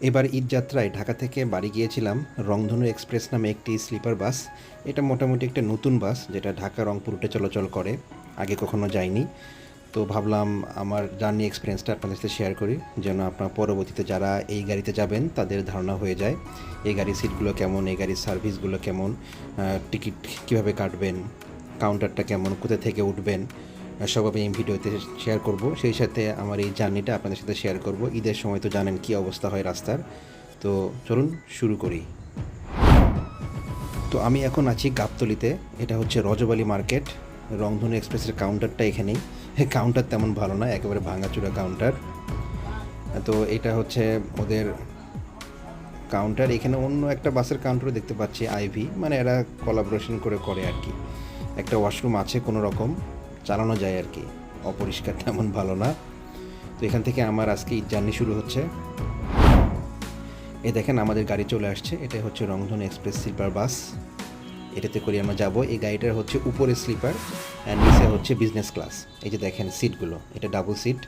এবার ঈদ যাত্রায় ঢাকা থেকে বাড়ি গিয়েছিলাম রংধনু এক্সপ্রেস নামে একটি স্লিপার বাস। এটা মোটামুটি একটা নতুন বাস যেটা ঢাকা রংপুর রুটে চলাচল করে। আগে কখনো যায়নি তো ভাবলাম আমার জার্নি এক্সপিরিয়েন্সটা আপনাদের সাথে শেয়ার করি যেন আপনার পরবর্তীতে যারা এই গাড়িতে যাবেন তাদের ধারণা হয়ে যায়, এই গাড়ির সিটগুলো কেমন, এই গাড়ির সার্ভিসগুলো কেমন টিকিট কীভাবে কাটবেন কাউন্টারটা কেমন, কোথা থেকে উঠবেন সব আমি এই ভিডিওতে শেয়ার করব। সেই সাথে আমার এই জার্নিটা আপনাদের সাথে শেয়ার করব। ঈদের সময় তো জানেন কী অবস্থা হয় রাস্তার। তো চলুন শুরু করি। তো আমি এখন আছি গাবতলিতে। এটা হচ্ছে রজবালি মার্কেট। রংধনু এক্সপ্রেসের কাউন্টারটা এখানেই। কাউন্টার তেমন ভালো না, একেবারে ভাঙাচুরা কাউন্টার তো এটা হচ্ছে ওদের কাউন্টার এখানে অন্য একটা বাসের কাউন্টারও দেখতে পাচ্ছি আইভি মানে এরা কোলাবোরেশন করে করে আর কি। একটা ওয়াশরুম আছে কোনো রকম চালানো যায় আর কি। অপরিষ্কার তেমন ভালো না। তো এখান থেকে আমার আজকে ঈদ জার্নি শুরু হচ্ছে। এ দেখেন আমাদের গাড়ি চলে আসছে। এটা হচ্ছে রংধন এক্সপ্রেস স্লিপার বাস। এটাতে করে আমরা যাব। এই গাড়িটার হচ্ছে উপরে স্লিপার অ্যান্ড নিচে হচ্ছে বিজনেস ক্লাস এই যে দেখেন সিটগুলো এটা ডাবল সিট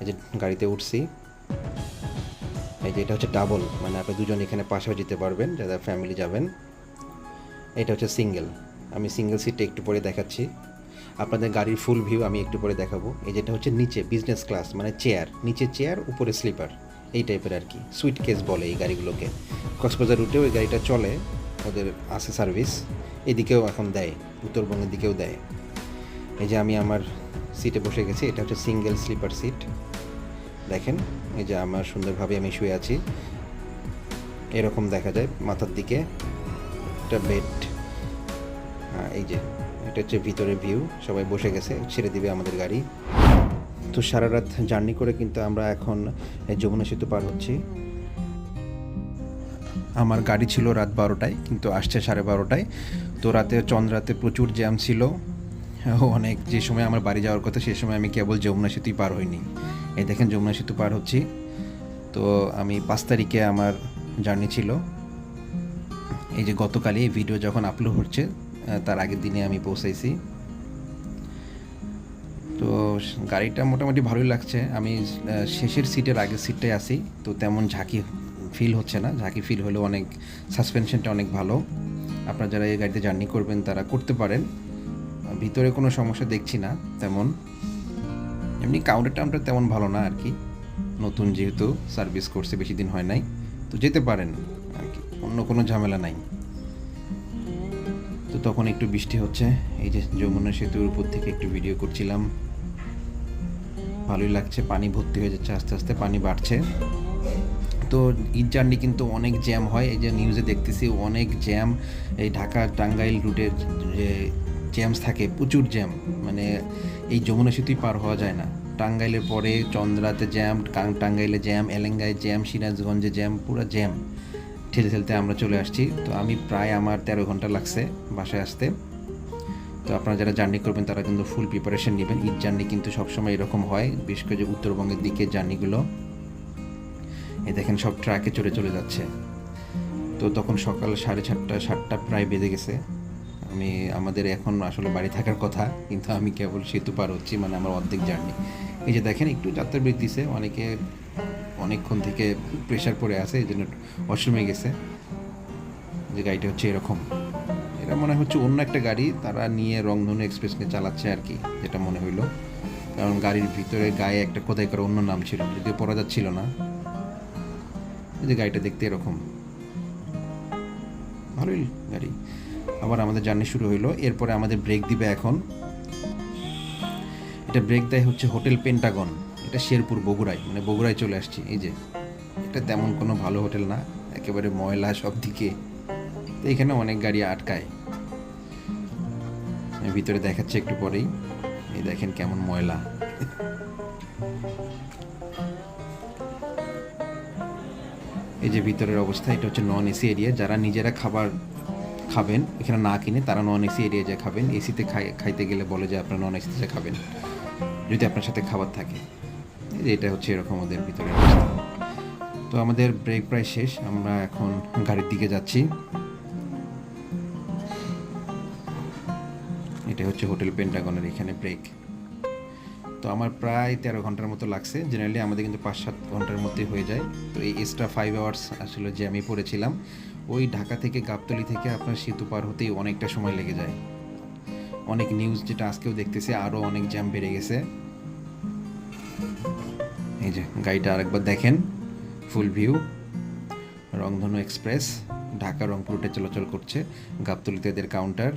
এই যে গাড়িতে উঠছি। এই যে এটা হচ্ছে ডাবল মানে আপনি দুজন এখানে পাশেও যেতে পারবেন, যারা ফ্যামিলি যাবেন। এটা হচ্ছে সিঙ্গেল আমি সিঙ্গেল সিটটা একটু পরে দেখাচ্ছি। আপনাদের গাড়ির ফুল ভিউ আমি একটু পরে দেখাবো। এই যেটা হচ্ছে নিচে বিজনেস ক্লাস মানে চেয়ার নিচে চেয়ার উপরে স্লিপার এই টাইপের আর কি সুইট কেস বলে এই গাড়িগুলোকে। কক্সবাজার রুটেও এই গাড়িটা চলে, ওদের আছে সার্ভিস এদিকেও এখন দেয়, উত্তরবঙ্গের দিকেও দেয়। এই যে আমি আমার সিটে বসে গেছি, এটা হচ্ছে সিঙ্গেল স্লিপার সিট দেখেন, এই যে আমার সুন্দরভাবে আমি শুয়ে আছি। এরকম দেখা যায় মাথার দিকে। একটা বেড এই যে এটা হচ্ছে ভিতরের ভিউ। সবাই বসে গেছে, ছেড়ে দিবে আমাদের গাড়ি। তো সারা রাত জার্নি করে কিন্তু আমরা এখন যমুনা সেতু পার হচ্ছি। আমার গাড়ি ছিল রাত বারোটায়, কিন্তু আসছে সাড়ে বারোটায়। তো রাতে চন্দ্রাতে প্রচুর জ্যাম ছিল। অনেক যে সময় আমার বাড়ি যাওয়ার কথা সেই সময় আমি কেবল যমুনা সেতুই পার হইনি। এই দেখেন যমুনা সেতু পার হচ্ছি। তো আমি পাঁচ তারিখে আমার জার্নি ছিল। এই যে গতকালই ভিডিও যখন আপলোড হচ্ছে তার আগের দিনে আমি পৌঁছাইছি। তো গাড়িটা মোটামুটি ভালোই লাগছে। আমি শেষের সিটের আগের সিটটাই আছি, তো তেমন ঝাঁকি ফিল হচ্ছে না। ঝাঁকি ফিল হলেও অনেক সাসপেনশনটা অনেক ভালো। আপনারা যারা এই গাড়িতে জার্নি করবেন, তারা করতে পারেন। ভিতরে কোনো সমস্যা দেখছি না তেমন। এমনি কাউন্টার টাউন্টার তেমন ভালো না আর কি। নতুন যেহেতু সার্ভিস করছে, বেশি দিন হয় নাই। তো যেতে পারেন আর কি। অন্য কোনো ঝামেলা নাই। তখন একটু বৃষ্টি হচ্ছে। এই যে যমুনা সেতুর উপর থেকে একটু ভিডিও করছিলাম। ভালোই লাগছে, পানি ভর্তি হয়ে যাচ্ছে, আস্তে আস্তে পানি বাড়ছে। তো ঈদ জার্নি কিন্তু অনেক জ্যাম হয়। এই যে নিউজে দেখতেছি অনেক জ্যাম এই ঢাকা টাঙ্গাইল রুটের যে জ্যামস থাকে, প্রচুর জ্যাম মানে এই যমুনা সেতুই পার হওয়া যায় না। টাঙ্গাইলের পরে চন্দ্রাতে জ্যাম টাঙ্গাইলে জ্যাম এলেঙ্গায় জ্যাম সিরাজগঞ্জে জ্যাম পুরো জ্যাম ঠেলে ঠেলতে আমরা চলে আসছি। তো আমি প্রায় আমার তেরো ঘণ্টা লাগছে বাসায় আসতে। তো আপনারা যারা জার্নি করবেন, তারা কিন্তু ফুল প্রিপারেশন নেবেন। ঈদ জার্নি কিন্তু সবসময় এরকম হয়, বিশেষ করে যে উত্তরবঙ্গের দিকে জার্নিগুলো। এ দেখেন সব ট্রাকে চড়ে চলে যাচ্ছে। তো তখন সকাল সাড়ে চারটা সাতটা প্রায় বেজে গেছে। আমি, আমাদের এখন আসলে বাড়ি থাকার কথা, কিন্তু আমি কেবল সেতু পার হচ্ছি মানে আমার অর্ধেক জার্নি। এই যে দেখেন, একটু যাত্রা দিছে। অনেকে অনেকক্ষণ থেকে প্রেশার পড়ে আছে, এই জন্য অসমে গেছে। যে গাড়িটা হচ্ছে এরকম। এটা মনে হচ্ছে অন্য একটা গাড়ি, তারা নিয়ে রংধনু এক্সপ্রেস নিয়ে চালাচ্ছে আর কি, যেটা মনে হইল। কারণ গাড়ির ভিতরে গায়ে একটা কোথায় করে অন্য নাম ছিল, যদিও পড়া যাচ্ছিল না। এই যে গাড়িটা দেখতে এরকম। ভালোই গাড়ি। আবার আমাদের জার্নি শুরু হইল। এরপরে আমাদের ব্রেক দিবে এখন। এটা ব্রেক দেয় হচ্ছে হোটেল পেন্টাগন এটা শেরপুর, বগুড়ায়। মানে বগুড়ায় চলে আসছি, এই যে। এটা তেমন কোনো ভালো হোটেল না, একেবারে ময়লা সব দিকে। তো এখানে অনেক গাড়ি আটকায়। ভিতরে দেখাচ্ছে একটু পরেই। এই দেখেন কেমন ময়লা। এই যে ভিতরের অবস্থা, এটা হচ্ছে নন এসি এরিয়া যারা নিজেরা খাবার খাবেন, এখানে না কিনে তারা নন এসি এরিয়া যা খাবেন। এসিতে খাই, খাইতে গেলে বলে যে আপনারা নন এসিতে যা খাবেন, যদি আপনার সাথে খাবার থাকে। এটা হচ্ছে এরকম ওদের ভিতরে তো আমাদের ব্রেক প্রায় শেষ, আমরা এখন গাড়ির দিকে যাচ্ছি। এটা হচ্ছে হোটেল পেন্টাগনের এখানে ব্রেক তো আমার প্রায় তেরো ঘণ্টার মতো লাগছে। জেনারেলি আমাদের কিন্তু পাঁচ সাত ঘণ্টার মধ্যে হয়ে যায়। তো এই এক্সট্রা ফাইভ আওয়ার্স আসলে আমি পড়েছিলাম, ওই ঢাকা থেকে গাবতলি থেকে আপনার সেতু পার হতেই অনেকটা সময় লেগে যায়। অনেক নিউজ যেটা আজকেও দেখতেছি আরও অনেক জ্যাম বেড়ে গেছে। এই যে গাড়িটা আরেকবার দেখেন full view Rongdhonu express Dhaka রংপুরটে চলাচল করছে, গাবতলিতে এদের কাউন্টার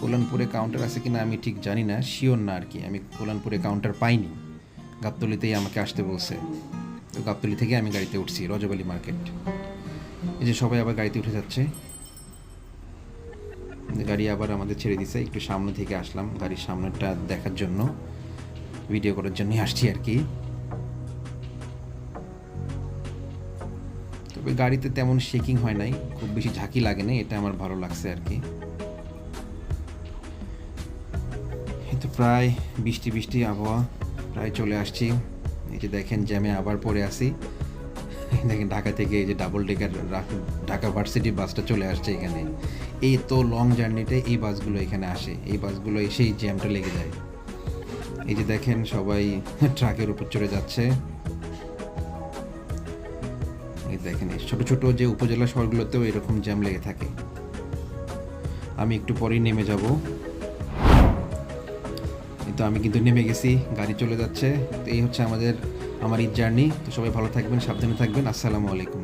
কোলানপুরে কাউন্টার আছে কিনা আমি ঠিক জানি না শিওর না আর কি, আমি কোলানপুরে কাউন্টার পাইনি, গাবতলিতেই আমাকে আসতে বলছে, তো গাবতলি থেকে আমি গাড়িতে উঠছি, রজবালি মার্কেট এই যে সবাই আবার গাড়িতে উঠে যাচ্ছে, গাড়ি আবার আমাদের ছেড়ে দিছে, একটু সামনে থেকে আসলাম, গাড়ির সামনেটা দেখার জন্য ভিডিও করার জন্যই আসছি আর কি গাড়িতে তেমন শেকিং হয় নাই, খুব বেশি ঝাঁকি লাগে না এটা আমার ভালো লাগছে আর কি। তো প্রায় বৃষ্টি বৃষ্টি আবহাওয়া, প্রায় চলে আসছি। এই যে দেখেন জ্যামে আবার পড়ে আসি দেখেন ঢাকা থেকে এই যে ডাবল ডেকার ঢাকা ভার্সিটি বাসটা চলে আসছে এখানে। এই তো লং জার্নিতে এই বাসগুলো এখানে আসে। এই বাসগুলো এসেই জ্যামটা লেগে যায়। এই যে দেখেন সবাই ট্রাকের উপর চড়ে যাচ্ছে। এই এখানে ছোট ছোট যে উপজেলা শহরগুলোতেও এরকম জ্যাম লেগে থাকে। আমি একটু পরেই নেমে যাব। তো আমি কিন্তু নেমে গেছি, গাড়ি চলে যাচ্ছে। তো এই হচ্ছে আমাদের আমার এই জার্নি তো সবাই ভালো থাকবেন, সাবধানে থাকবেন। আসসালামু আলাইকুম।